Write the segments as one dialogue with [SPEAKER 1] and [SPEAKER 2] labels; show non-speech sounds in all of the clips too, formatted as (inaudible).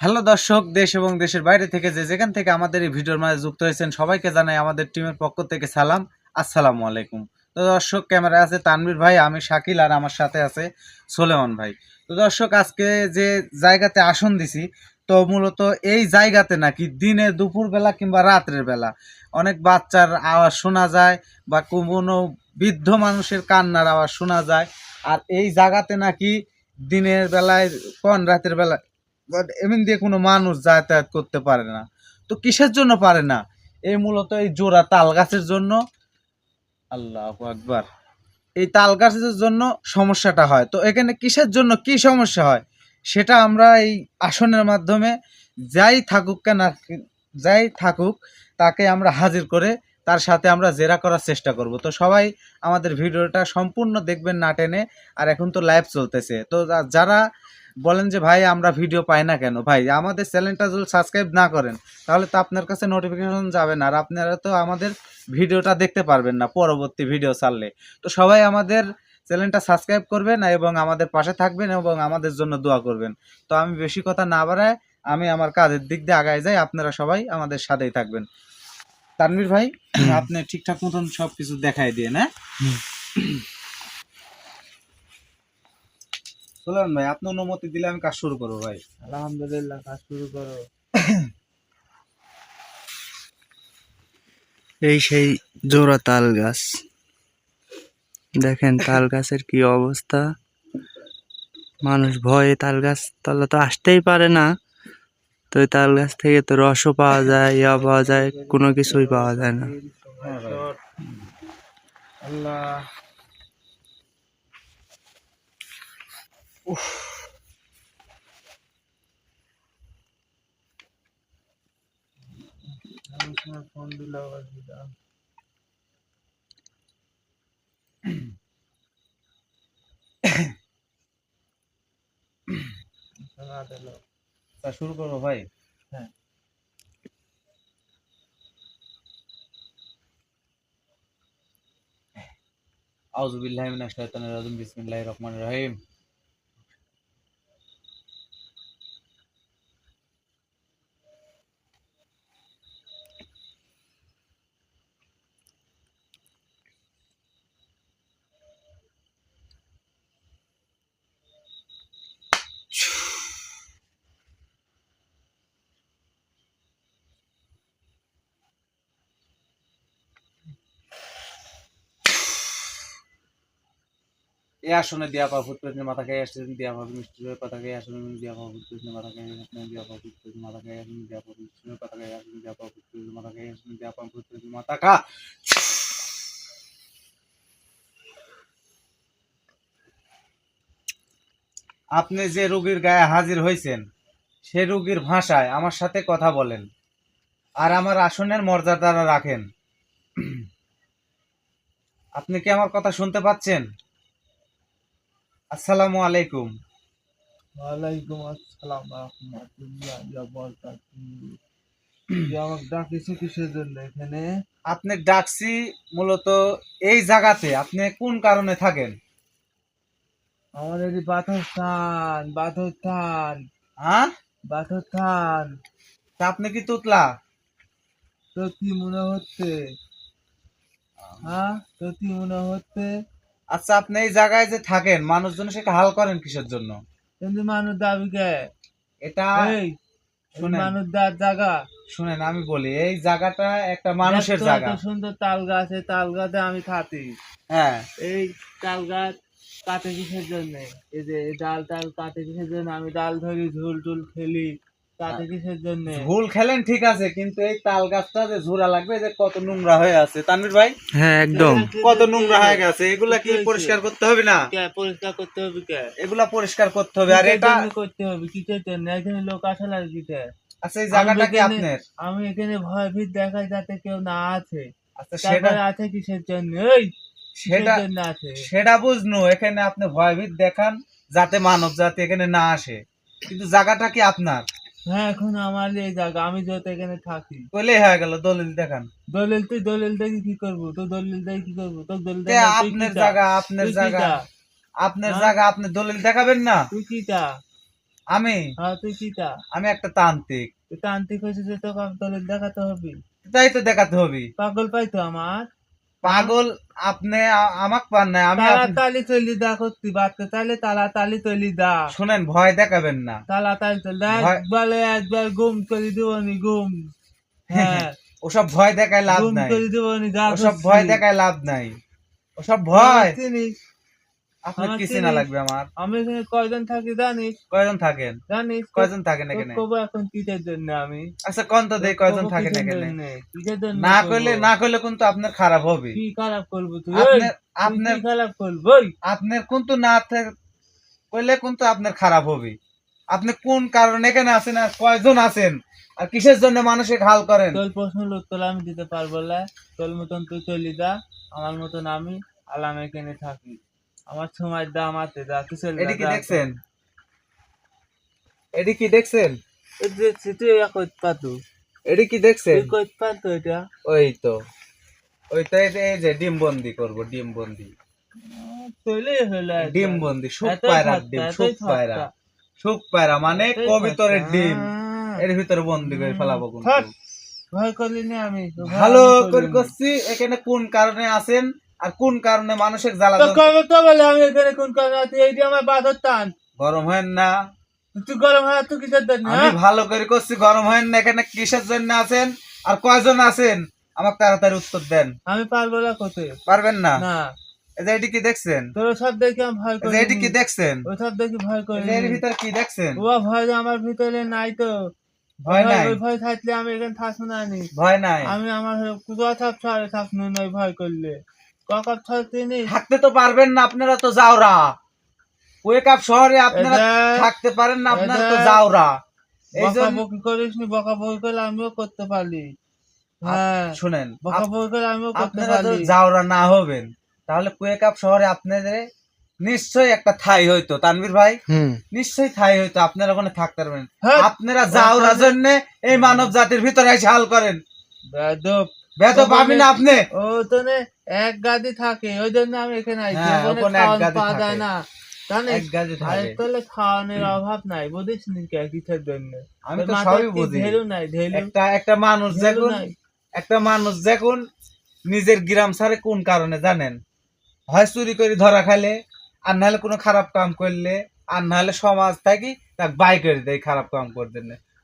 [SPEAKER 1] Hello দর্শক, দেশ এবং দেশের বাইরে থেকে যে যেখান থেকে আমাদের এই ভিডিওর মাঝে যুক্ত হয়েছেন, সবাইকে জানাই আমাদের টিমের পক্ষ থেকে সালাম। আসসালামু আলাইকুম। তো দর্শক, ক্যামেরায় আছে তানভীর ভাই, আমি শাকিল আর আমার সাথে আছে সোলেমান ভাই। তো দর্শক, আজকে যে জায়গাতে আসন দিছি, তো মূলত এই জায়গাতে নাকি দিনে দুপুর বেলা কিংবা রাত্রের বেলা অনেক বাচ্চার আওয়াজ শোনা যায় বা কোনো বৃদ্ধ মানুষের কান্নার আওয়াজ শোনা যায়। আর এই জায়গাতে নাকি দিনের বেলায় কোন রাতের বেলায় বাট এমন দিয়ে কোনো মানুষ যাতায়াত করতে পারে না। তো কিসের জন্য পারে না? এই মূলত এই জোড়া তাল গাছের জন্য। আল্লাহ আকবার। এই তাল গাছের জন্য সমস্যাটা হয়। তো এখানে কিসের জন্য কি সমস্যা হয়? সেটা আমরা এই আসনের মাধ্যমে যাই থাকুক কেন যাই থাকুক, তাকে আমরা হাজির করে তার সাথে আমরা জেরা করার চেষ্টা করব। তো সবাই আমাদের ভিডিওটা সম্পূর্ণ দেখবেন না টেনে। আর এখন তো লাইভ চলতেছে। তো যারা বলেন যে ভাই আমরা ভিডিও পাই না কেন? ভাই আমাদের চ্যানেলটা যদি সাবস্ক্রাইব না করেন তাহলে তো আপনার কাছে নোটিফিকেশন যাবে না। আর আপনারা তো আমাদের ভিডিওটা দেখতে পারবেন না পরবর্তী ভিডিও ছাড়লে। তো সবাই আমাদের চ্যানেলটা সাবস্ক্রাইব করবেন এবং আমাদের পাশে থাকবেন এবং আমাদের জন্য দোয়া করবেন। তো আমি বেশি কথা না বাড়ায় আমি আমার কাজের দিক দিয়ে আগায় যাই। আপনারা সবাই আমাদের সাথেই থাকবেন। তানভীর ভাই আপনি ঠিকঠাক মতন সব কিছু দেখাই দিয়ে না চলেন ভাই আপনি অনুমতি দিলে আমি কাজ শুরু করব ভাই।
[SPEAKER 2] আলহামদুলিল্লাহ কাজ শুরু করো।
[SPEAKER 3] এই সেই জোড়া তাল গাছ। দেখেন তাল গাছের কি অবস্থা। মানুষ ভয়ে তাল গাছ তলা তো আসতেই পারে না। তো তাল গাছ থেকে তো রসও পাওয়া যায় ইয়া পাওয়া যায় কোনো কিছুই পাওয়া যায় না।
[SPEAKER 1] হ্যাঁ ভাই
[SPEAKER 2] ফোন দিল আবার দিদা
[SPEAKER 1] তা শুরু করব ভাই?
[SPEAKER 2] হ্যাঁ।
[SPEAKER 1] আউযু বিল্লাহি মিনাশ শাইতানির রাজিম বিসমিল্লাহির রহমানির রহিম। এই আসনে দিয়া পা ফুট পেছনে মাথা খেয়ে আসছেন দিয়া পা মিষ্টি হয়ে কথা খেয়ে আসেন, দিয়া পা ফুট পেছনে মাথা খেয়ে আসেন, দিয়া পা ফুট পেছনে মাথা খেয়ে আসেন, দিয়া পা মিষ্টি হয়ে কথা খেয়ে আসেন, দিয়া পা ফুট পেছনে মাথা খেয়ে আসেন, দিয়া পা ফুট পেছনে মাথা খা। আপনি যে রোগীর গায়ে হাজির হয়েছেন সে রোগীর ভাষায় আমার সাথে কথা বলেন, আর আমার আসনের মর্যাদা রাখেন। আপনি কি আমার কথা শুনতে পাচ্ছেন? আসসালামু আলাইকুম।
[SPEAKER 2] ওয়ালাইকুম আসসালাম রহমতুল্লাহ আমাকে কিসের জন্য এখানে?
[SPEAKER 1] আপনি ডাকছি মূলত এই জায়গাতে আপনি কোন কারণে থাকেন?
[SPEAKER 2] আমাদের এই পাথর স্থান
[SPEAKER 1] হ্যাঁ?
[SPEAKER 2] পাথর স্থান
[SPEAKER 1] তা আপনি কি তুতলা?
[SPEAKER 2] তো কি মনে হচ্ছে। হ্যাঁ? তো কি মনে হচ্ছে।
[SPEAKER 1] আচ্ছা আপনি এই জায়গায় যে থাকেন মানুষজন সেটা হাল করেন কিসের জন্য?
[SPEAKER 2] কিন্তু মানুষ দাবি কে
[SPEAKER 1] এটা শুনেন।
[SPEAKER 2] মানুষ দার জায়গা।
[SPEAKER 1] শুনেন আমি বলি এই জায়গাটা একটা মানুষের জায়গা।
[SPEAKER 2] সুন্দর তাল গাছ এই তাল গাছে আমি থাকি
[SPEAKER 1] হ্যাঁ।
[SPEAKER 2] এই তাল গাছ কাটে কিসের জন্য? এই যে ডাল টাল কাটে কিসের জন্য? আমি ডাল ধরি ঝুল টুল খেলি কাটে কিসের জন্য।
[SPEAKER 1] ভুল খেলেন ঠিক আছে কিন্তু এই তাল গাছটা যে ঝোরা লাগবে যে কত নোংরা হয়ে আছে। তানভীর ভাই?
[SPEAKER 3] হ্যাঁ একদম।
[SPEAKER 1] কত নোংরা হয়ে গেছে এগুলা কি পরিষ্কার করতে হবে না?
[SPEAKER 2] পরিষ্কার করতে হবে কে?
[SPEAKER 1] এগুলা পরিষ্কার করতে হবে আর এটা
[SPEAKER 2] করতে হবে? জন্য? এখানে লোক আসে
[SPEAKER 1] আচ্ছা এই জায়গাটা কি
[SPEAKER 2] আমি
[SPEAKER 1] আপনার?
[SPEAKER 2] এখানে- আমি এখানে ভয় ভীত দেখাই যাতে কেউ না আছে
[SPEAKER 1] আচ্ছা সেটা
[SPEAKER 2] আছে কিসের জন্য? এই কিসের
[SPEAKER 1] সেটা
[SPEAKER 2] জন্য আছে?
[SPEAKER 1] সেটা বুঝনো এখানে আপনি ভয়ভীত দেখান যাতে মানব জাতি এখানে না আসে। কিন্তু জায়গাটা কি আপনার?
[SPEAKER 2] হ্যাঁ এখন আমার এই জায়গা আমি এখানে থাকি।
[SPEAKER 1] কইলে হয়ে গেল দলিল দেখান।
[SPEAKER 2] দলিল তুই দলিল দেখি কি করব? তো দলিল দেখি কি করব? তো দলিল
[SPEAKER 1] তে আপনার জায়গা আপনার জায়গা? আপনার
[SPEAKER 2] হ্যাঁ?
[SPEAKER 1] জায়গা আপনি দলিল দেখাবেন না?
[SPEAKER 2] তুই কি চা
[SPEAKER 1] আমি?
[SPEAKER 2] হ্যাঁ তুই কিটা?
[SPEAKER 1] আমি একটা তান্ত্রিক।
[SPEAKER 2] তান্ত্রিক হয়েছে যে তোকে দলিল দেখাতে হবে।
[SPEAKER 1] তাই তো দেখাতে হবে।
[SPEAKER 2] পাগল পাইতো আমার?
[SPEAKER 1] পাগল আপনি আমাক পান নাই আমি তালাতালি
[SPEAKER 2] তৈলি দা করতে বাচ্চা তাহলে তালা তালি দা
[SPEAKER 1] শুনেন ভয় দেখাবেন না।
[SPEAKER 2] তালা তালি দা একবার একবারে গুম করে দিব আমি গুম। হ্যাঁ। (laughs)
[SPEAKER 1] ওসব ভয় দেখায় লাভ
[SPEAKER 2] গুম
[SPEAKER 1] নাই।
[SPEAKER 2] করে দিবনি যা
[SPEAKER 1] ওসব ভয় দেখায় লাভ নাই। ওসব ভয়। আপনার লাগবে আমার?
[SPEAKER 2] আমি এখানে কয়জন থাকি জানিস?
[SPEAKER 1] কয়জন থাকেন?
[SPEAKER 2] জানিস?
[SPEAKER 1] কয়জন থাকেন এখানে?
[SPEAKER 2] কব এখন কিসের জন্য আমি?
[SPEAKER 1] আচ্ছা কোন তো দেই কয়জন থাকেন এখানে?
[SPEAKER 2] কিসের জন্য
[SPEAKER 1] না? করলে না করলে কিন্তু আপনার খারাপ হবে।
[SPEAKER 2] কি খারাপ করব তুই? কি খারাপ করব?
[SPEAKER 1] আপনার কিন্তু না কিন্তু আপনার খারাপ হবে। আপনি কোন কারণে এখানে আছেন আর কয়জন আছেন? আর কিসের জন্য মানুষের হাল করেন?
[SPEAKER 2] তোর প্রশ্নের উত্তর আমি দিতে পারব না। তোর মতন তুই চলি যা। আমার মতন আমি আলাম এখানে থাকি। আমার সময় দাম আছে যা চলে
[SPEAKER 1] এটি কি দেখছেন? এটি কি দেখছেন?
[SPEAKER 2] দেখছি তুই এক করতে পারতো
[SPEAKER 1] এটি কি দেখছেন?
[SPEAKER 2] পারতো এটা।
[SPEAKER 1] ওই তো। ওই তো এই যে- ডিম বন্দি করব ডিম বন্দি।
[SPEAKER 2] হলো
[SPEAKER 1] ডিম বন্দি সুখ পায়রা ডিম সুখ পায়রা। সুখ পায়রা মানে কবিতরের ডিম।
[SPEAKER 2] হ্যাঁ।
[SPEAKER 1] এর ভিতরে বন্দি করে ফেলাবো কিন্তু।
[SPEAKER 2] ভয় করলি না আমি।
[SPEAKER 1] ভালো করে করছি এখানে কোন কারণে আছেন? আর কোন কারণে মানুষের জ্বালা
[SPEAKER 2] কবে তো বলে আমি এখানে কোন কারণে এই আমার বাঁধর টান।
[SPEAKER 1] গরম হয় না।
[SPEAKER 2] তুই গরম হয় তুই কিসের জন্য?
[SPEAKER 1] আমি
[SPEAKER 2] হ্যাঁ?
[SPEAKER 1] ভালো করে করছি গরম হয় না। এখানে কিসের জন্য আছেন? আর কয়জন আছেন? আমাকে তাড়াতাড়ি উত্তর দেন।
[SPEAKER 2] আমি পারব না কোতে
[SPEAKER 1] পারবেন না?
[SPEAKER 2] না।
[SPEAKER 1] এটি কি দেখছেন?
[SPEAKER 2] তোর সব দেখে আমি ভয় করি
[SPEAKER 1] এটি কি দেখছেন?
[SPEAKER 2] ওই সব দেখে ভয় করি
[SPEAKER 1] এর ভিতরে কি দেখছেন?
[SPEAKER 2] ও ভয় আমার ভিতরে নাই তো।
[SPEAKER 1] ভয় নাই?
[SPEAKER 2] ভয় থাকলে আমি এখানে থাকব না
[SPEAKER 1] ভয় নাই?
[SPEAKER 2] আমি আমার কথা ছাড়ে থাকব না ভয় করলে।
[SPEAKER 1] থাকতে তো পারবেন না আপনারা তো যাওরা ওয়েক আপ শহরে আপনারা থাকতে পারেন না আপনারা তো যাওরা
[SPEAKER 2] করিস নি করলে আমিও করতে পারি হ্যাঁ
[SPEAKER 1] শুনেন
[SPEAKER 2] করলে আমিও করতে
[SPEAKER 1] আপনারা তো
[SPEAKER 2] পারি
[SPEAKER 1] যাওরা না হবেন। তাহলে কুয়েক আপ শহরে আপনাদের নিশ্চয়ই একটা থাই হইতো। তানভীর ভাই নিশ্চয়ই থাই হইতো আপনারা ওখানে থাকতে পারবেন।
[SPEAKER 2] হ্যাঁ।
[SPEAKER 1] আপনারা যাওরা জন্য এই মানব জাতির ভিতরে এসে হাল করেন। বেত পাবি আপনি?
[SPEAKER 2] ও তো এক গাদি থাকে ওই জন্য আমি এখানে আইছি ওখানে
[SPEAKER 1] ওখানে এক
[SPEAKER 2] খাওয়ান
[SPEAKER 1] গাদি
[SPEAKER 2] পাওয়া যায় না। জানিস
[SPEAKER 1] এক গাছে থাকে।
[SPEAKER 2] আরেক তলে খাওয়ানোর অভাব নাই বুঝিস নি কিসের জন্য?
[SPEAKER 1] আমি তো সবই বুঝি।
[SPEAKER 2] নাই
[SPEAKER 1] একটা একটা মানুষ দেখুন একটা মানুষ দেখুন নিজের গ্রাম ছাড়ে কোন কারণে জানেন? হয় চুরি করে ধরা খাইলে আর নাহলে কোনো খারাপ কাম করলে আর নাহলে সমাজ থাকি তাকে বাই করে দেয় খারাপ কাম করতে।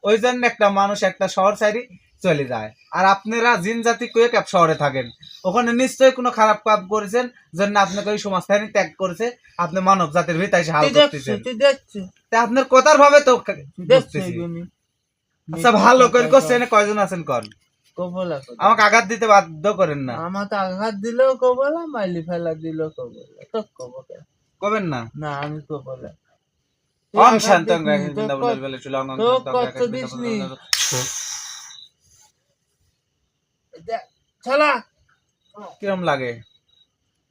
[SPEAKER 1] ওই জন্য একটা মানুষ একটা শহর সাইডে চলে যায়। আর আপনারা জিন জাতি কয়ে ক্যাপ শহরে থাকেন। ওখানে নিশ্চয়ই কোনো খারাপ কাম করেছেন জন্য আপনাকে ওই সমাজ থেকে ত্যাগ করেছে। আপনি মানব জাতির ভিতরে এসে হাল করতেছেন তা আপনার কথার ভাবে তো আচ্ছা ভালো করে করছেন কয়জন আছেন
[SPEAKER 2] কথা।
[SPEAKER 1] আমাকে আঘাত দিতে বাধ্য করেন না।
[SPEAKER 2] আমার তো আঘাত দিলেও কবলা মাইলি ফেলা দিলেও কবলা। তো কবলা।
[SPEAKER 1] কবেন না?
[SPEAKER 2] না আমি কবলা
[SPEAKER 1] ওম শান্তং
[SPEAKER 2] তোর কত- তোর কষ্ট
[SPEAKER 1] কিরম লাগে?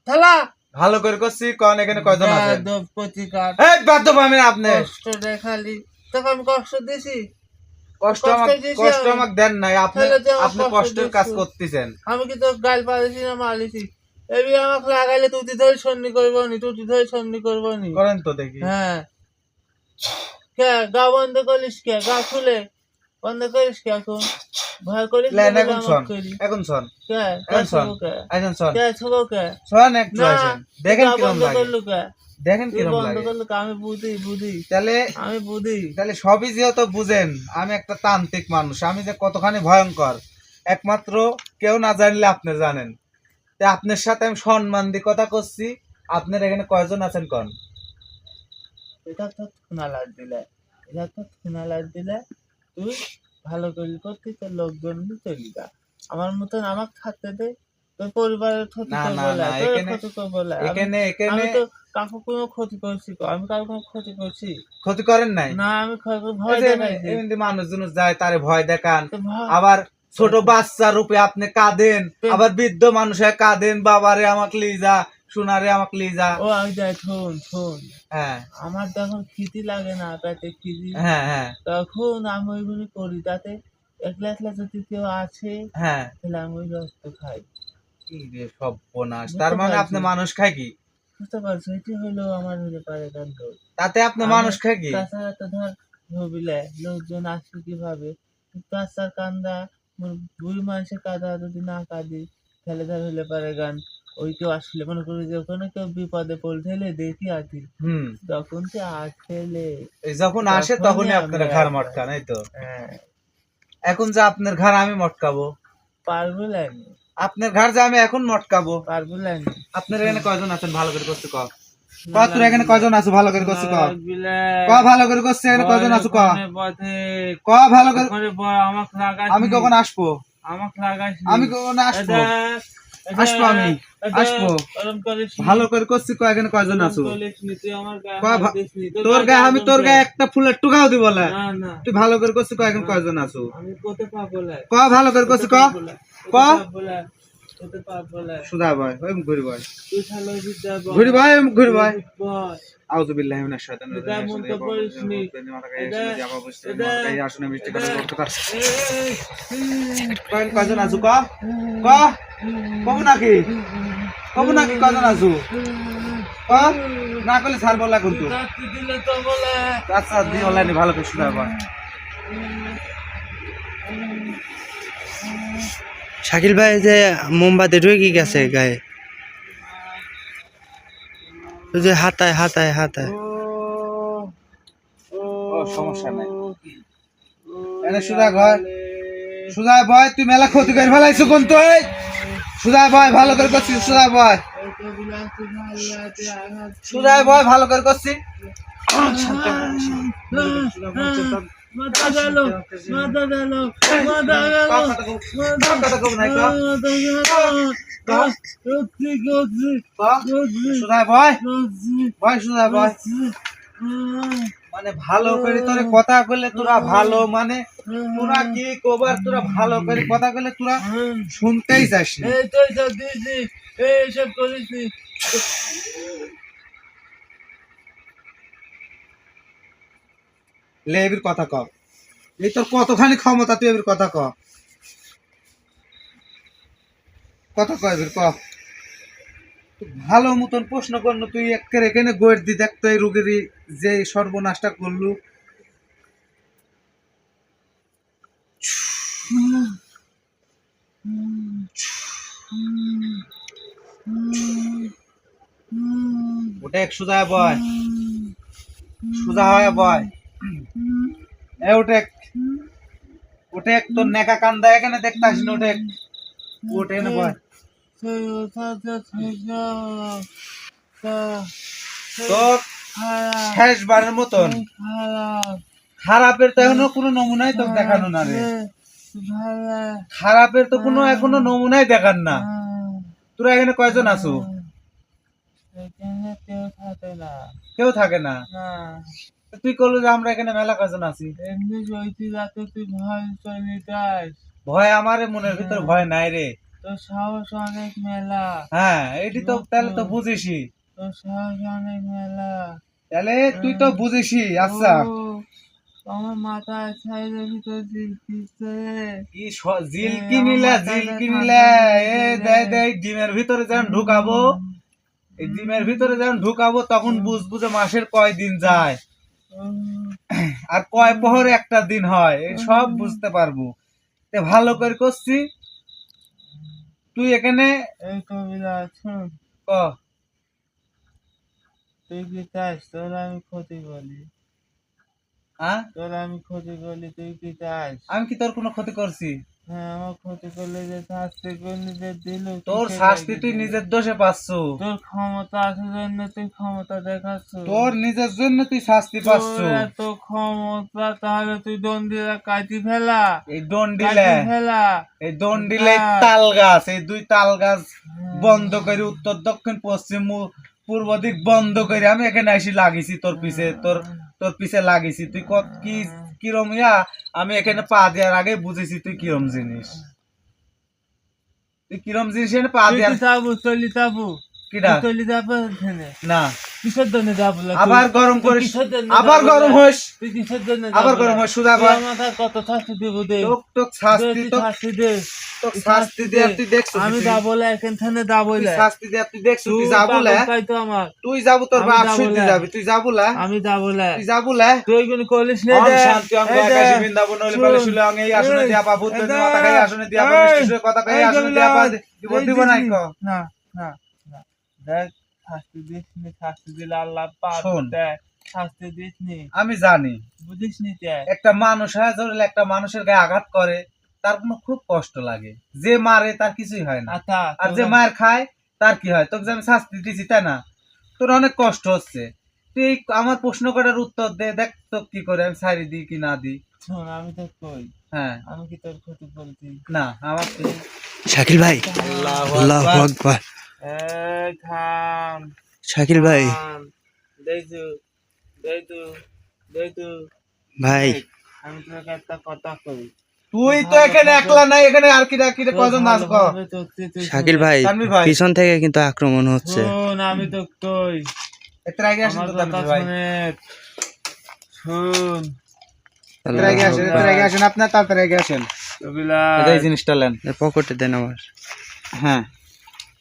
[SPEAKER 2] ছালা
[SPEAKER 1] ভালো করে করছি কন এখানে কয়জন আছেন?
[SPEAKER 2] বেয়াদব প্রতিকার।
[SPEAKER 1] এই বাধ্য পাবেন আপনি।
[SPEAKER 2] কষ্ট দেখালি আমি কষ্ট দিছি।
[SPEAKER 1] কষ্ট
[SPEAKER 2] কষ্ট
[SPEAKER 1] আমাকে কষ্ট আমাকে দেন নাই। আপনি আপনি কষ্টের কাজ করতেছেন।
[SPEAKER 2] আমি কি তোর গাল পালিছি না মালিছি এবি আমাকে লাগাইলে তুই ধরে সন্নি করব নি তুই ধরে সন্নি করব নি
[SPEAKER 1] করেন তো দেখি।
[SPEAKER 2] হ্যাঁ। কে? গা বন্ধ করিস কে? গা খুলে। বন্ধ করিস কে এখন? ভয় করিস
[SPEAKER 1] এখন শোন এখন শোন। এখন শোন। এখন শোন।
[SPEAKER 2] কে কে?
[SPEAKER 1] শোন দেখেন কিরম লাগে। দেখেন কিরম লাগে।
[SPEAKER 2] আমি বুঝি বুঝি।
[SPEAKER 1] তাহলে
[SPEAKER 2] আমি বুঝি।
[SPEAKER 1] তাহলে সবই যেহেতু বুঝেন আমি একটা তান্ত্রিক মানুষ আমি যে কতখানি ভয়ঙ্কর একমাত্র কেউ না জানলে আপনি জানেন। তা আপনার সাথে আমি সম্মান দিয়ে কথা করছি আপনার এখানে কয়জন আছেন কন?
[SPEAKER 2] এটা তো খুনা লাগ দিলে। এটা তো খুনা লাগ দিলে। তুই ভালো করে করতে তোর লোকজন চলি যা আমার মতন আমাকে থাকতে দে তোর পরিবারের ক্ষতি করব
[SPEAKER 1] না,
[SPEAKER 2] না
[SPEAKER 1] না,
[SPEAKER 2] তোর
[SPEAKER 1] এখানে-
[SPEAKER 2] ক্ষতি করব না আমি-
[SPEAKER 1] এখানে এখানে
[SPEAKER 2] তো কাকু কোনো ক্ষতি করছি আমি কারও কোনো ক্ষতি করছি।
[SPEAKER 1] ক্ষতি করেন নাই?
[SPEAKER 2] না আমি ভয়
[SPEAKER 1] মানুষজন যায় তারে ভয় দেখান। আবার ছোট বাচ্চার রূপে আপনি কাঁদেন আবার বৃদ্ধ মানুষ কাঁদেন বাবারে আমাকে লিয়ে যা সোনারে আমাকে লিয়ে যা।
[SPEAKER 2] ও আমি যাই শোন শোন।
[SPEAKER 1] হ্যাঁ।
[SPEAKER 2] আমার যখন খিদি লাগে না পেটে খিদি।
[SPEAKER 1] হ্যাঁ হ্যাঁ।
[SPEAKER 2] তখন আমি ওইগুলি করি তাতে একলা একলা যদি কেউ আছে
[SPEAKER 1] হ্যাঁ।
[SPEAKER 2] তাহলে আমি ওই রক্ত খাই।
[SPEAKER 1] কি রে সর্বনাশ। তার মানে আপনি মানুষ খায় কি?
[SPEAKER 2] বুঝতে পারছ এটি হলো আমার হতে পারে কাণ্ড
[SPEAKER 1] তাতে আপনি মানুষ খেয়ে কি?
[SPEAKER 2] তাছাড়া তো ধর ভাবিলে লোকজন আসবে কীভাবে? বাচ্চার কান্দা বুড়ি মানুষের কাঁদা যদি না কাঁদি তাহলে ধর হলে পারে গান। ওই কেউ আসলে মনে করি যে ওখানে কেউ বিপদে পড়লে দেখি আছি
[SPEAKER 1] হুম।
[SPEAKER 2] তখন সে আসলে
[SPEAKER 1] যখন আসে
[SPEAKER 2] তখনই
[SPEAKER 1] তখনই আপনার ঘর মটকান এই তো।
[SPEAKER 2] হ্যাঁ।
[SPEAKER 1] এখন যে আপনার ঘর আমি মটকাবো?
[SPEAKER 2] পারব লাইনি
[SPEAKER 1] আপনার ঘর যে আমি এখন মটকাবো?
[SPEAKER 2] পারব লাইনি
[SPEAKER 1] আপনার এখানে কয়জন আছেন ভালো করে করতে কও? ক তোর এখানে কয়জন আছো ভালো করে করতে ক
[SPEAKER 2] বিলাক
[SPEAKER 1] ক ভালো করে করছে এখানে আছো ক ক ভালো করে আমি কখন আসব? আমি কখন আসব? আসব আমি, আসব।
[SPEAKER 2] ভালো
[SPEAKER 1] করে করছি কয়েকজন কয়জন আছো? তোর গায়ে আমি তোর গায়ে একটা ফুলের টুকাও দিব তুই ভালো করে করছি কয়েকজন কয়জন আছো? ক ভালো করে করছি ক? ক? সুধা ভাই ঘুরি ভাই। ঘুরি ভাই ঘুরি ভাই।
[SPEAKER 2] বল।
[SPEAKER 1] আউযু বিল্লাহি মিনাশ শাইতানির রাজিম
[SPEAKER 2] মন
[SPEAKER 1] আছো ক? ক? কব নাকি? কব নাকি আছো ক? না করলে ছাড় বলা। কিন্তু আচ্ছা দিয়ে অনলাইনে ভালো করে সুধা ভাই
[SPEAKER 3] শাকিল ভাই যে মোমবাতি ঢুকে গেছে গায়ে। ওই যে হাতায় হাতায় হাতায়।
[SPEAKER 1] ও সমস্যা নাই। এনে সুধা ঘর সুধা ভয় তুই মেলা ক্ষতি করে ফেলাইছো কোন তুই? সুদায় ভয় ভালো করে করছিস সুদায় ভয় সুদায় ভয় ভালো করে করছিস।
[SPEAKER 2] মাথা গেল মাথা গেল মাথা গেল
[SPEAKER 1] কথা কব নাই ক সুধা ভয় ভয় সুধা ভয় মানে ভালো করে তোরে কথা কইলে তোরা ভালো মানে তোরা কি কবার তোরা ভালো করে কথা কইলে তোরা শুনতেই চাস না
[SPEAKER 2] এই তো সব এইসব করেছি
[SPEAKER 1] লে এবির কথা ক। এই তোর কতখানি ক্ষমতা, তুই এবির কথা ক। কথা ক এবির, ক। ভালো মতন প্রশ্ন করল তুই একের এখানে গোয়ের দি দেখতো এই রোগের যে সর্বনাশটা করলু। ওটা এক সুজা বয়। সুজা হয়, বয়। এ তোর নেকা কান্দা এখানে দেখতে আসিস না ওটা বয়। তোর শেষবারের মতন। খারাপের তো এখনও কোনো নমুনাই তোকে দেখানো না রে। খারাপের তো কোনো এখনও নমুনাই দেখান না। তোরা এখানে কয়জন আছো?
[SPEAKER 2] কেউ থাকে না।
[SPEAKER 1] কেউ থাকে না?
[SPEAKER 2] না।
[SPEAKER 1] তো তুই করল যে আমরা এখানে মেলা কয়জন আছি।
[SPEAKER 2] এমনি জয়তি রাতে তুই ভয় চলে যাস
[SPEAKER 1] ভয় আমার মনের ভিতর ভয় নাই রে।
[SPEAKER 2] তোর সাহস অনেক মেলা।
[SPEAKER 1] হ্যাঁ এটি তো তাহলে তো বুঝিসই।
[SPEAKER 2] তোর সাহস অনেক মেলা।
[SPEAKER 1] তাহলে তুই তো বুঝিসই আচ্ছা।
[SPEAKER 2] আমার মাথায় ছাইলের ভিতর দিচ্ছে।
[SPEAKER 1] কি জিলকি নিলা জিলকি নিলা এ দেয় দেয় ডিমের ভিতরে যখন ঢুকাবো এই ডিমের ভিতরে যখন ঢুকাবো তখন বুঝব যে মাসের কয় দিন যায়। (coughs) আর কয় পহরে একটা দিন হয় সব বুঝতে পারব। তে ভালো করে করছি। তুই এখানে?
[SPEAKER 2] এই কবিতা শুন
[SPEAKER 1] ক?
[SPEAKER 2] তুই কি চাস তোর আমি ক্ষতি বলি
[SPEAKER 1] হ্যাঁ
[SPEAKER 2] তোর আমি ক্ষতি করলি তুই কি চাস
[SPEAKER 1] আমি কি তোর কোনো ক্ষতি করছি?
[SPEAKER 2] হ্যাঁ আমার ক্ষতি করলে যে শাস্তি করলি যে দিল
[SPEAKER 1] তোর শাস্তি তুই নিজের দোষে পাচ্ছ।
[SPEAKER 2] তোর ক্ষমতা আছে জন্য তুই ক্ষমতা দেখাচ্ছ।
[SPEAKER 1] তোর নিজের জন্য তুই শাস্তি পাচ্ছ।
[SPEAKER 2] তোর ক্ষমতা তাহলে তুই দন্ডিরা কাটি ফেলা।
[SPEAKER 1] এই দন্ডিলে
[SPEAKER 2] ফেলা।
[SPEAKER 1] এই দন্ডিলে
[SPEAKER 2] হ্যাঁ।
[SPEAKER 1] তাল গাছ এই দুই তাল গাছ বন্ধ করে উত্তর দক্ষিণ পশ্চিম পূর্ব দিক বন্ধ করে আমি এখানে এসে লাগিয়েছি তোর পিছে তোর তোর পিছে লাগিয়েছি। তুই কত কি কিরম? ইয়া আমি এখানে পা দেওয়ার আগে বুঝেছি তুই কিরম জিনিস। তুই কিরম জিনিস এখানে পা দেওয়ার না।
[SPEAKER 2] কিসের জন্য তুই?
[SPEAKER 1] আবার গরম করিস। আবার গরম
[SPEAKER 2] বলে? কিসের জন্য
[SPEAKER 1] আবার গরম হোস সুদা
[SPEAKER 2] তুই
[SPEAKER 1] কর
[SPEAKER 2] আমাকে কত শাস্তি দিব দে?
[SPEAKER 1] তোক তোক শাস্তি
[SPEAKER 2] তুই শাস্তি দে।
[SPEAKER 1] শাস্তি দিয়ে তুই দেখছ
[SPEAKER 2] আমি যা বলে এখান থেকে যা বলে।
[SPEAKER 1] শাস্তি দিয়ে তুই দেখছ তুই
[SPEAKER 2] তুই
[SPEAKER 1] যা বলে।
[SPEAKER 2] তাই তো আমার।
[SPEAKER 1] তুই যাব তোর বাপ শুনতে। যাবি তুই যা বলে।
[SPEAKER 2] আমি যা বলে।
[SPEAKER 1] তুই যা বলে।
[SPEAKER 2] তুই কোনো কলিস নে দে।
[SPEAKER 1] শান্তি অং আকাশে বৃন্দাবন হলে পালে শুলে অং এই আসনে দিয়া পা ভূত মাথা খাই আসনে দিয়া পা
[SPEAKER 2] এই,
[SPEAKER 1] মিষ্টি সুরে কথা খাই আসনে দিয়া পা দিব দিব নাই
[SPEAKER 2] না না। দেখ শাস্তি দিস নি শাস্তি দিলে আল্লাহ পাপ
[SPEAKER 1] শোন।
[SPEAKER 2] দেয় শাস্তি দিস নি
[SPEAKER 1] আমি জানি।
[SPEAKER 2] বুঝিস নি তে
[SPEAKER 1] একটা মানুষ হয় ধরলে একটা মানুষের গায়ে আঘাত করে তার কোনো খুব কষ্ট লাগে। যে মারে তার কিছুই হয় না।
[SPEAKER 2] আচ্ছা
[SPEAKER 1] আর যে
[SPEAKER 2] তোরা-
[SPEAKER 1] মায়ের খায় তার কি হয়? তোকে যে আমি শাস্তি দিচ্ছি তাই না? তোর অনেক কষ্ট হচ্ছে। তুই এই আমার প্রশ্ন করার উত্তর দে দেখ তো কি করে আমি সারি দিই কি না দিই।
[SPEAKER 2] শোন আমি তো কই?
[SPEAKER 1] হ্যাঁ।
[SPEAKER 2] আমি কি তোর ক্ষতি বলছি
[SPEAKER 1] না আমার
[SPEAKER 3] শাকিল ভাই। আল্লাহ আকবার। শাকিল ভাই। ভাই।
[SPEAKER 2] আমি তোকে একটা কথা কই।
[SPEAKER 1] তুই তো এখানে একলা নাই এখানে আর কি কি কজন নাচ কর?
[SPEAKER 2] তুই
[SPEAKER 3] শাকিল ভাই পিছন থেকে কিন্তু আক্রমণ হচ্ছে।
[SPEAKER 2] আমি তো কই।
[SPEAKER 1] এত আগে আসেন তো তানভীর ভাই।
[SPEAKER 2] শুন
[SPEAKER 1] এত আগে আসেন এত আগে আসেন আপনার তাড়াতাড়ি আগে আসেন। এই জিনিসটা নেন।
[SPEAKER 3] পকেটে দেন আমার
[SPEAKER 1] হ্যাঁ
[SPEAKER 2] যত না হচ্ছে আমার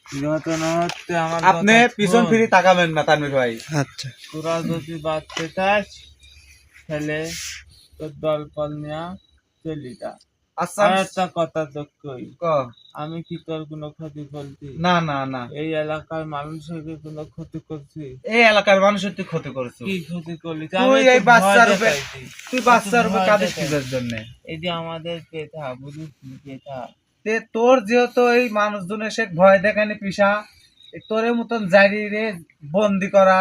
[SPEAKER 1] আপনি পিছন ফিরে তাকাবেন না তানভীর ভাই।
[SPEAKER 3] আচ্ছা।
[SPEAKER 2] তোরা যদি বাঁচতে চাস তাহলে তোর দল পল নিয়া চলি যা।
[SPEAKER 1] আচ্ছা।
[SPEAKER 2] একটা কথা তো কই? আমি কি তোর কোনো ক্ষতি করছি?
[SPEAKER 1] না না না।
[SPEAKER 2] এই এলাকার মানুষের কি কোনো ক্ষতি করছি?
[SPEAKER 1] এই এলাকার মানুষের তুই ক্ষতি করছ
[SPEAKER 2] কি ক্ষতি করলি?
[SPEAKER 1] তুই এই বাচ্চার উপরে তুই বাচ্চার উপর
[SPEAKER 2] ভয়
[SPEAKER 1] কাঁদিস কিসের জন্য?
[SPEAKER 2] এই যে আমাদের পেথা বুঝিস পেথা?
[SPEAKER 1] তে তোর যেহেতু এই মানুষজনের সে ভয় দেখানি পিসা তোর মতন জারি রে বন্দি করা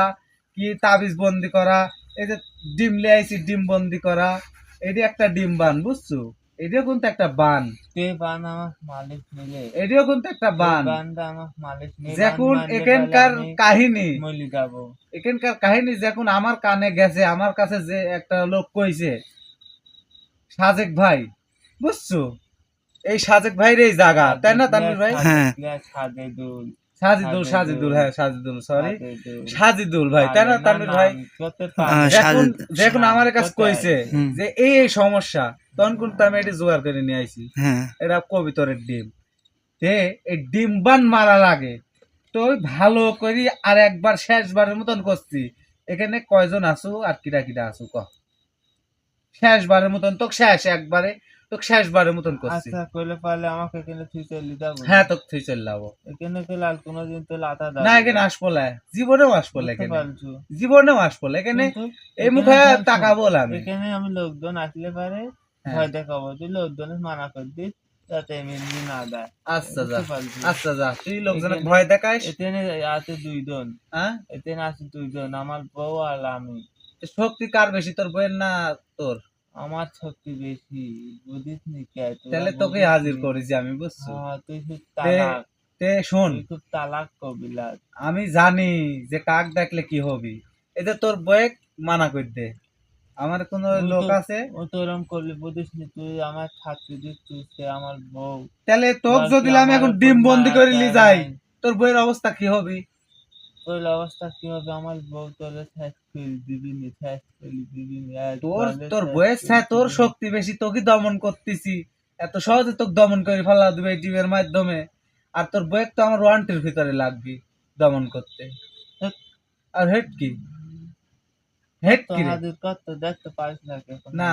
[SPEAKER 1] কি তাবিজ বন্দি করা এই যে ডিম লে আইছি ডিম বন্দি করা এটি একটা ডিম বান বুঝছ? এটিও কিন্তু একটা বান।
[SPEAKER 2] বান আমার মালিক নিলে?
[SPEAKER 1] এটিও কিন্তু একটা বান।
[SPEAKER 2] বানটা আমার মালিক নিলে?
[SPEAKER 1] যখন এখানকার কাহিনী।
[SPEAKER 2] মলি
[SPEAKER 1] এখানকার কাহিনী যখন আমার কানে গেছে আমার কাছে যে একটা লোক কইছে সাজেক ভাই বুঝছ? এই সাজেক ভাইর এই জায়গা তাই না তানভীর ভাই?
[SPEAKER 3] হ্যাঁ।
[SPEAKER 2] সাদে দুল
[SPEAKER 1] সাজিদুল। সাজিদুল হ্যাঁ সাজিদুল সরি সাজিদুল। ভাই তাই না তানভীর ভাই?
[SPEAKER 3] আহ,
[SPEAKER 1] যখন আমার কাছে কইছে যে এই এই সমস্যা তখন কিন্তু আমি এটি জোগাড় করে নিয়ে আইছি।
[SPEAKER 3] হ্যাঁ।
[SPEAKER 1] এটা কবিতরের ডিম। তে এই ডিম বান মারা লাগে। তো ওই ভালো করি আর একবার শেষবারের মতন করছি। এখানে কয়জন আছো আর কিরা কিরা আছো ক? শেষবারের মতন তো শেষ একবারে। তো শেষবারের মতন করছি।
[SPEAKER 2] আচ্ছা কইলে পারলে আমাকে এখানে তুই চলি যাব
[SPEAKER 1] হ্যাঁ তো তুই চল যাব
[SPEAKER 2] এখানে কইলে আর কোনোদিন তো লাতা দাও।
[SPEAKER 1] না এখানে আসবলে জীবনেও আসবলে
[SPEAKER 2] বুঝতে
[SPEAKER 1] এখানে। জীবনেও আসবলে এখানে এই মুখে। তাকাবো আমি।
[SPEAKER 2] এখানে আমি লোকজন আসলে পারে
[SPEAKER 1] হ্যাঁ।
[SPEAKER 2] ভয় দেখাবো তুই লোকজনের মানা করে দিস যাতে এমনি না দেয়।
[SPEAKER 1] আচ্ছা যা। আচ্ছা যা। তুই লোকজনের
[SPEAKER 2] এখানে-
[SPEAKER 1] ভয় দেখাইস
[SPEAKER 2] এখানে আছে দুইজন।
[SPEAKER 1] হ্যাঁ?
[SPEAKER 2] এখানে আছে দুইজন আমার বউ আর আমি।
[SPEAKER 1] শক্তি কার বেশি তোর বইয়ের না তোর?
[SPEAKER 2] আমার শক্তি বেশি বুঝিস নি
[SPEAKER 1] তাহলে তোকে হাজির করেছি আমি বুঝছ?
[SPEAKER 2] হ্যাঁ, তুই খুব তালাক।
[SPEAKER 1] তে শোন।
[SPEAKER 2] খুব তালাক কবিলাস।
[SPEAKER 1] আমি জানি যে কাক দেখলে কি হবি। যে তোর বয়ে মানা করে দে। আমার কোন লোক আছে?
[SPEAKER 2] ও তো ওরম করলে বুঝিস নি তুই আমার থাকতে দিচ্ছিস সে আমার বউ।
[SPEAKER 1] তাহলে তোক
[SPEAKER 2] তোর
[SPEAKER 1] যদি আমি এখন ডিম বন্দি করে
[SPEAKER 2] দেয়
[SPEAKER 1] যাই তোর বইয়ের অবস্থা কি হবে?
[SPEAKER 2] তোর অবস্থা কি হবে? আমার বউ তোর
[SPEAKER 1] তোর তোর বয়স হ্যাঁ তোর শক্তি বেশি তোকে দমন করতেছি। এত সহজে তোকে দমন করে ফেলা দিবে টিমের মাধ্যমে। আর তোর বয়েক তো আমার ওয়ান্টির ভিতরে লাগবি দমন করতে। আর হেড কি? হেড কি
[SPEAKER 2] দেখতে পারিস না
[SPEAKER 1] না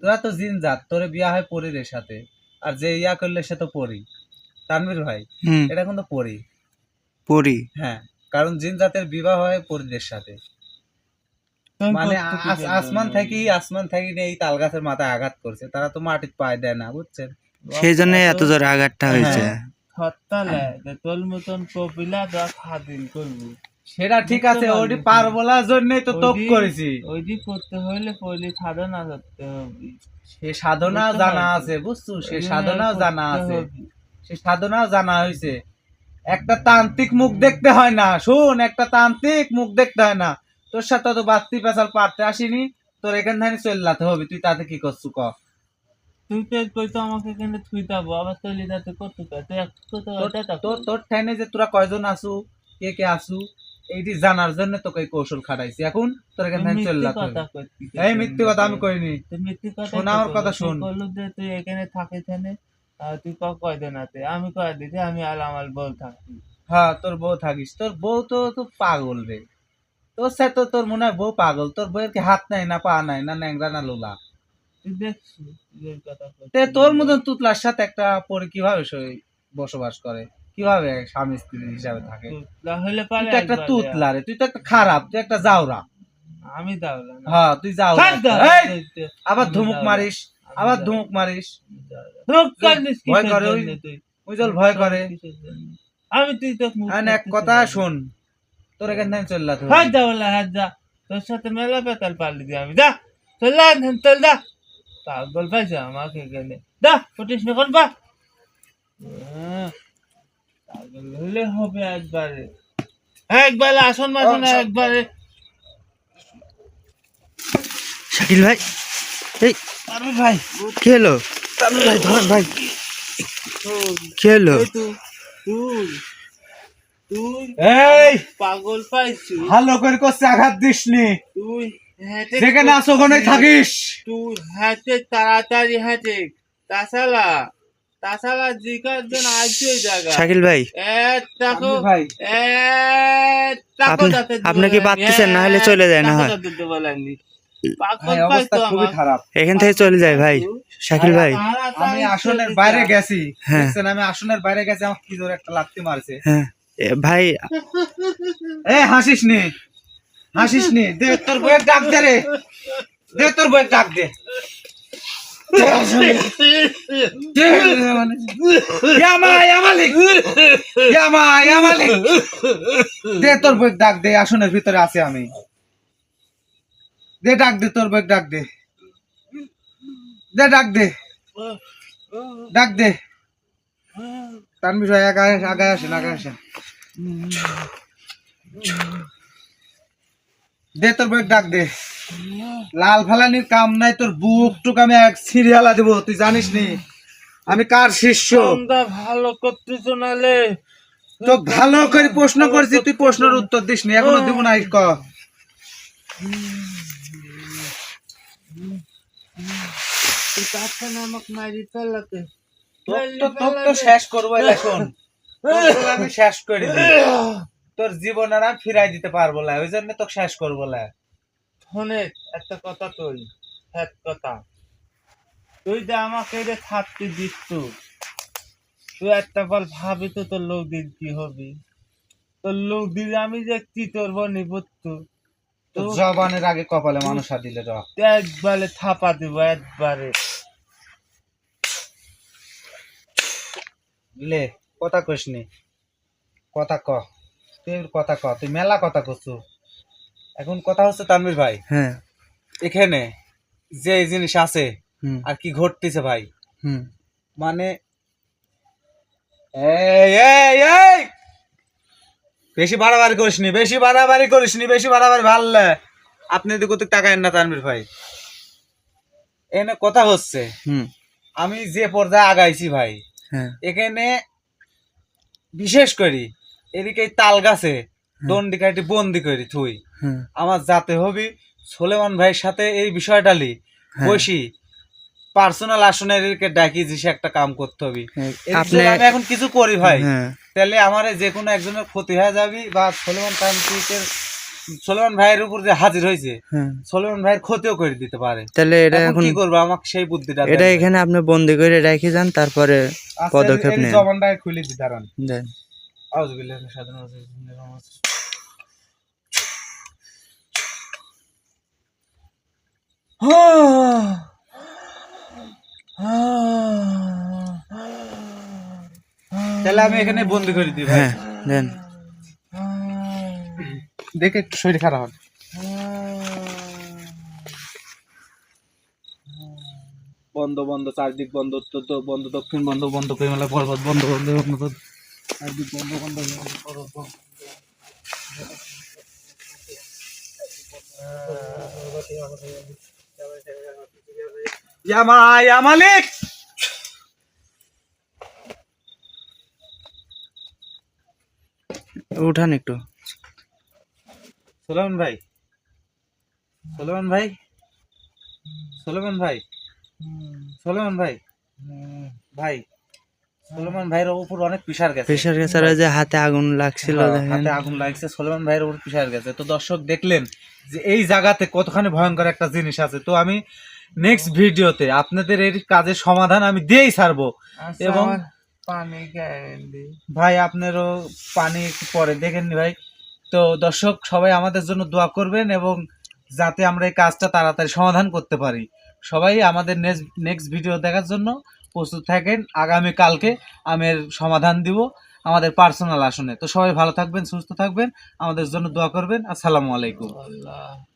[SPEAKER 1] তোরা তো জিন জাত তোরে বিয়া হয় পরীর সাথে। আর যে ইয়া করলে সে তো পরি। তানভীর ভাই
[SPEAKER 3] হুম।
[SPEAKER 1] এটা কিন্তু পরি।
[SPEAKER 3] পড়ি
[SPEAKER 1] হ্যাঁ কারণ জিন জাতের বিবাহ হয় পরীদের সাথে। মানে আসমান থেকে আসমান থেকে এই তাল গাছের মাথায় আঘাত করছে। তারা তো মাটির পায়ে দেয় না বুঝছেন?
[SPEAKER 3] সেই জন্য এত জোরে আঘাতটা হয়েছে।
[SPEAKER 1] হ্যাঁ।
[SPEAKER 2] হরতালে যে তোর মতন কপিলা দশ হাজির করবি।
[SPEAKER 1] সেটা ঠিক আছে ওটি জন্যই তো তোপ করেছি।
[SPEAKER 2] ওইটি করতে হইলে পহলে সাধনা করতে হবে।
[SPEAKER 1] সে
[SPEAKER 2] বুঝতে
[SPEAKER 1] জানা আছে বুঝছ? সে সাধনাও জানা আছে। সে সাধনাও জানা হয়েছে একটা তান্ত্রিক মুখ দেখতে হয় না শোন একটা তান্ত্রিক মুখ দেখতে হয় না। তোর সাথে তো বাত্তি পেশাল পারতে আসিনি তোর এখান থেকে চল্লাতে হবে তুই তাতে কি করছু ক?
[SPEAKER 2] তুই তো কই তো আমাকে এখানে থুই যাব আবার চলে যাতে করতে তুই
[SPEAKER 1] তোর- তোর ঠাইনে যে তোরা কয়জন আসু কে কে আসু এইটি জানার জন্য তোকে কৌশল খাটাইছি। এখন তোর এখান থেকে চলে
[SPEAKER 2] মিথ্যে
[SPEAKER 1] হবে। এই মিথ্যে কথা আমি কইনি।
[SPEAKER 2] তুই মিথ্যে কথা
[SPEAKER 1] শোন আমার কথা শোন।
[SPEAKER 2] বললু যে তুই এখানে থাকিস তুই ক কয় দিন আছে? আমি কয় দিছি আমি আমার বল থাকি।
[SPEAKER 1] হ্যাঁ তোর বউ থাকিস। তোর বউ তো তো পাগল রে। তোর সাথে তো তোর মনে হয় বউ পাগল তোর বউয়ের কি হাত নাই না পা নাই না ন্যাংরা না লোলা। তে তোর মতন তুতলার সাথে একটা পরে কীভাবে বসবাস করে? কীভাবে স্বামী স্ত্রী হিসাবে থাকে? তুই তো একটা তুতলা রে তুই তো একটা খারাপ তুই একটা
[SPEAKER 2] দেয়া। আমি
[SPEAKER 1] হ্যাঁ তুই
[SPEAKER 2] তুই-
[SPEAKER 1] আবার ধুমুক মারিস আবার ধুমুক মারিস। ভয় করে ওই- ভয় করে।
[SPEAKER 2] আমি তুই তো
[SPEAKER 1] এক কথা শোন। তোর এখান থেকে চল
[SPEAKER 2] হাত দাওলা হাত দা। তোর সাথে মেলা পেতাল পাল্লি দিয়ে আমি। দা চল দা চল দা পাগল পাইছে আমাকে এখানে। দা উঠিস না কোন বা আহ, পাগল হলে হবে একবারে। একবারে আসন মাসন
[SPEAKER 1] সব-
[SPEAKER 2] একবারে।
[SPEAKER 3] শাকিল ভাই এই
[SPEAKER 1] পারবি ভাই।
[SPEAKER 3] কি হলো?
[SPEAKER 1] পারবি ভাই ধরেন ভাই।
[SPEAKER 3] কি হলো?
[SPEAKER 2] তুই তুই
[SPEAKER 1] এই!
[SPEAKER 2] পাগল পাইছিস?
[SPEAKER 1] ভালো করে করছে আঘাত দিসনি।
[SPEAKER 2] তুই
[SPEAKER 1] যেখানে আছো ওখানে থাকিস।
[SPEAKER 2] তুই হাতে তাড়াতাড়ি হাঁটে। তাছাড়া তাছাড়া জিকার জন্য আইছি জায়গা
[SPEAKER 3] শাকিল ভাই।
[SPEAKER 2] এ টাকো
[SPEAKER 1] ভাই।
[SPEAKER 2] এ টাকো
[SPEAKER 3] আপনি-
[SPEAKER 2] যাতে দিতে
[SPEAKER 3] আপনি কি। পারতেছেন? না হলে চলে যায় না হয়। এখান থেকে চলে যায় ভাই। শাকিল ভাই।
[SPEAKER 1] আমি আসনের বাইরে গেছি।
[SPEAKER 3] হ্যাঁ।
[SPEAKER 1] দেখছেন আমি আসনের বাইরে গেছি আমার কি জোরে একটা লাত্তি মারছে।
[SPEAKER 3] হ্যাঁ। ভাই,
[SPEAKER 1] এ, হাসিস নে, হাসিস নি। দে, তোর বইয়ের ডাক দে রে। দে, তোর বইয়ের ডাক দে। দে তোর বইয়ের ডাক দে, আসনের ভিতরে আছে আমি। দে, ডাক দে, তোর বইয়ের ডাক দে। দে, ডাক দে। ডাক দে। তানবির আগায় আগায় আসেন আগায় আসেন। দে তোর বই ডাক দে। লাল ফালানির কাম নাই তোর বুক টুক আমি এক সিরিয়ালা দেবো তুই জানিস নি? আমি কার শিষ্য?
[SPEAKER 2] ভালো করতেছো নালে।
[SPEAKER 1] তো ভালো করে প্রশ্ন করছি তুই প্রশ্নের উত্তর দিস নি এখনও দিব না ক।
[SPEAKER 2] আমাকে মারি ফেলাতে।
[SPEAKER 1] তো তো শেষ করব এখন। আমি শেষ করে দিই। (sighs) তোর জীবন আর আমি ফিরাই দিতে পারব না ওই জন্য তোকে শেষ করব না।
[SPEAKER 2] ফোনে একটা কথা তুই এক কথা। তুই যে আমাকে যে থাকতে দিচ্ছ তুই একটা বল ভাবি তো তোর লোক দিন কি হবে? তোর লোক দিলে আমি যে কি করব নিবুত্ত
[SPEAKER 1] জবানের আগে কপালে মানুষ দিলে
[SPEAKER 2] একবারে থাপা দিব একবারে।
[SPEAKER 1] লে। কথা কইস নি। কথা ক। তুই কথা ক। তুই মেলা কথা কছু এখন কথা হচ্ছে তানভীর ভাই।
[SPEAKER 3] হ্যাঁ।
[SPEAKER 1] এখানে যে জিনিস আছে আর কি ঘটতেছে ভাই। মানে এই এই এই! বেশি বাড়াবাড়ি করিস নি বেশি বাড়াবাড়ি করিস নি বেশি বাড়াবাড়ি ভাললে আপনি এদিকে কত টাকা এন না তানভীর ভাই। এনে কথা হচ্ছে।
[SPEAKER 3] হুম।
[SPEAKER 1] আমি যে পর্যায়ে আগাইছি ভাই
[SPEAKER 3] হ্যাঁ।
[SPEAKER 1] এখানে বিশেষ করি এদিকে তাল গাছে দণ্ডি কাটি বন্দি করি থুই। আমার যাতে হবি সোলেমান ভাইয়ের সাথে এই বিষয়টা লি।
[SPEAKER 3] হ্যাঁ।
[SPEAKER 1] বসি পার্সোনাল আসনের এদিকে ডাকি যে সে একটা কাম করতে হবে। আমি এখন কিছু করি ভাই।
[SPEAKER 3] হ্যাঁ।
[SPEAKER 1] তাহলে আমার যে কোনো একজনের ক্ষতি হয়ে যাবি বা সোলেমান তান্ত্রিকের সোলেমান ভাইয়ের উপর যে হাজির হয়েছে
[SPEAKER 3] হ্যাঁ।
[SPEAKER 1] সোলেমান ভাইয়ের ক্ষতিও করে দিতে পারে।
[SPEAKER 3] তাহলে এটা
[SPEAKER 1] এখন কি করব? আমাকে সেই বুদ্ধিটা
[SPEAKER 3] এটা এখানে আপনি বন্দি করে রেখে যান তারপরে
[SPEAKER 1] আচ্ছা,
[SPEAKER 3] পদক্ষেপ নেন।
[SPEAKER 1] জবানটা খুলে দি দাঁড়ান।
[SPEAKER 3] দেন।
[SPEAKER 1] আউযুবিল্লাহি মিনাশ শাইতানির রাজিম। বিসমিল্লাহির রহমানির রহিম। তাহলে আমি এখানে বন্দি করে দিই ভাই।
[SPEAKER 3] হ্যাঁ দেন।
[SPEAKER 1] দেখে একটু শরীর খারাপ হবে। বন্ধ বন্ধ চারদিক বন্ধ উত্তর তো বন্ধ দক্ষিণ বন্ধ বন্ধ প্রেমালা পর্বত বন্ধ বন্ধ বন্ধ চারদিক বন্ধ বন্ধ পর্বত বন্ধ। মা মালিক!
[SPEAKER 3] উঠান একটু।
[SPEAKER 1] সোলেমান ভাই। সোলেমান ভাই? সোলেমান ভাই?
[SPEAKER 2] হুম,
[SPEAKER 1] সোলেমান ভাই? ভাই সোলেমান ভাইয়ের উপর অনেক প্রেশার গেছে।
[SPEAKER 3] প্রেশার গেছে আর ওই যে হাতে আগুন লাগছিল
[SPEAKER 1] হ্যাঁ,
[SPEAKER 3] দেখেন।
[SPEAKER 1] হাতে আগুন লাগছে সোলেমান ভাইয়ের উপর প্রেশার গেছে। তো দর্শক দেখলেন যে এই জায়গাতে কতখানি ভয়ঙ্কর একটা জিনিস আছে। তো আমি নেক্সট ভিডিওতে আপনাদের এর কাজের সমাধান আমি দিয়েই ছাড়বো।
[SPEAKER 2] আচ্ছা,
[SPEAKER 1] এবং-
[SPEAKER 2] পানি গ্যারেন্টি
[SPEAKER 1] ভাই আপনারও পানি একটু পরে দেখেননি ভাই? তো দর্শক, সবাই আমাদের জন্য দোয়া করবেন এবং যাতে আমরা এই কাজটা তাড়াতাড়ি সমাধান করতে পারি। সবাই আমাদের নেক্সট ভিডিও দেখার জন্য প্রস্তুত থাকেন। আগামী কালকে আমি সমাধান দিব আমাদের পার্সোনাল আসনে। তো সবাই ভালো থাকবেন, সুস্থ থাকবেন। আমাদের জন্য দোয়া করবেন। আসসালামু আলাইকুম।
[SPEAKER 2] আল্লাহ।